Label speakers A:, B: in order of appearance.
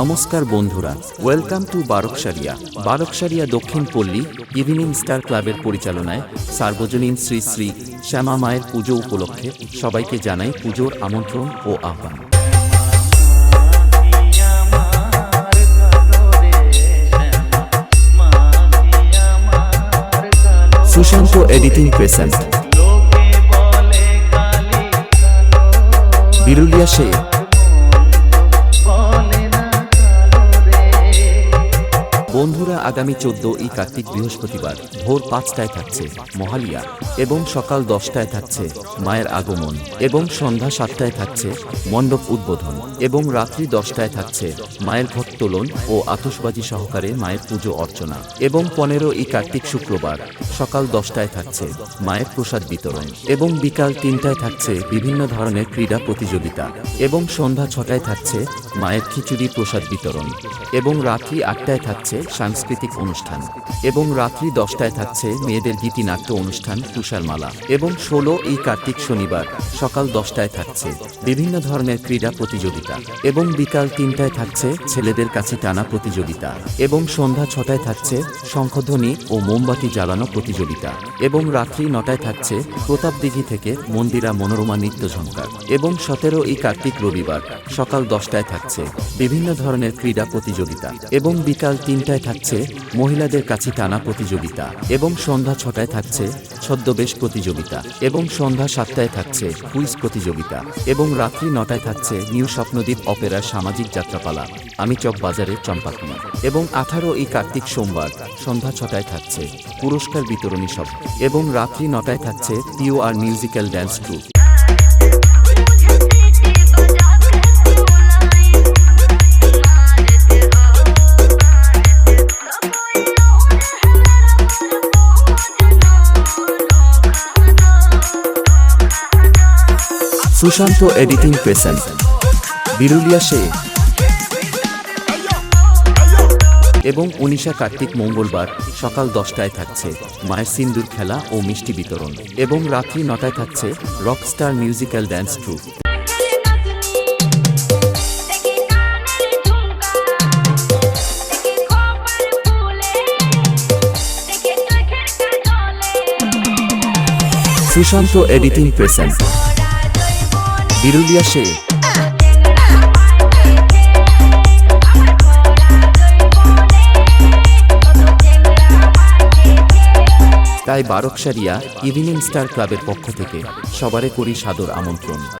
A: নমস্কার বন্ধুরা welcome to বারকসারিয়া। বারকসারিয়া দক্ষিণ পল্লী ইভিনিং স্টার ক্লাবের পরিচালনায় সার্বজনীন শ্রী শ্রী শ্যামা মায়ের পুজো উপলক্ষে সবাইকে জানাই পুজোর আমন্ত্রণ ও আহ্বান। সুশান্ত এডিটিং প্রেসেন্ট বিরুলিয়া সে বন্ধুরা আগামী চোদ্দ ই কার্তিক বৃহস্পতিবার ভোর পাঁচটায় থাকছে মহালিয়া এবং সকাল দশটায় থাকছে মায়ের আগমন এবং সন্ধ্যা সাতটায় থাকছে মণ্ডপ উদ্বোধন এবং রাত্রি দশটায় থাকছে মায়ের ভক্তোলন ও আতসবাজি সহকারে মায়ের পুজো অর্চনা এবং পনেরো ই কার্তিক শুক্রবার সকাল দশটায় থাকছে মায়ের প্রসাদ বিতরণ এবং বিকাল তিনটায় থাকছে বিভিন্ন ধরনের ক্রীড়া প্রতিযোগিতা এবং সন্ধ্যা ছটায় থাকছে মায়ের খিচুড়ি প্রসাদ বিতরণ এবং রাত্রি আটটায় থাকছে সাংস্কৃতিক অনুষ্ঠান এবং রাত্রি দশটায় থাকছে মেয়েদের গীতিনাট্য অনুষ্ঠান তুষারমালা এবং ষোলো এই কার্তিক শনিবার সকাল দশটায় থাকছে বিভিন্ন ধরনের ক্রীড়া প্রতিযোগিতা এবং বিকাল তিনটায় থাকছে ছেলেদের কাছে টানা প্রতিযোগিতা এবং সন্ধ্যা ছটায় থাকছে শঙ্খধ্বনি ও মোমবাতি জ্বালানো প্রতিযোগিতা এবং রাত্রি নটায় থাকছে প্রতাপদিঘি থেকে মন্দিরা মনোরমা নৃত্য ঝঙ্কার এবং সতেরো এই কার্তিক রবিবার সকাল দশটায় থাকছে বিভিন্ন ধরনের ক্রীড়া প্রতিযোগিতা এবং বিকাল তিনটায় থাকছে মহিলাদের কাছে টানা প্রতিযোগিতা এবং সন্ধ্যা ছটায় থাকছে ছদ্মবেশ প্রতিযোগিতা এবং সন্ধ্যা সাতটায় থাকছে কুইজ প্রতিযোগিতা এবং রাত্রি নটায় থাকছে নিউ স্বপ্নদ্বীপ অপেরার সামাজিক যাত্রাপালা আমি চক বাজারের চম্পাকুমা এবং আঠারো এই কার্তিক সোমবার সন্ধ্যা ছটায় থাকছে পুরস্কার বিতরণী সভা এবং রাত্রি নটায় থাকছে পিও আর musical dance troupe Sushanta editing present Birulia সে এবং উনিশা কার্তিক মঙ্গলবার সকাল দশটায় থাকছে মায়ের সিন্দুর খেলা ও মিষ্টি বিতরণ এবং রাত্রি নটায় থাকছে rockstar musical dance troupe Sushanta editing present Birulia সে। তাই বারকসারিয়া ইভিনিং স্টার ক্লাবের পক্ষ থেকে সবারে করি সাদর আমন্ত্রণ।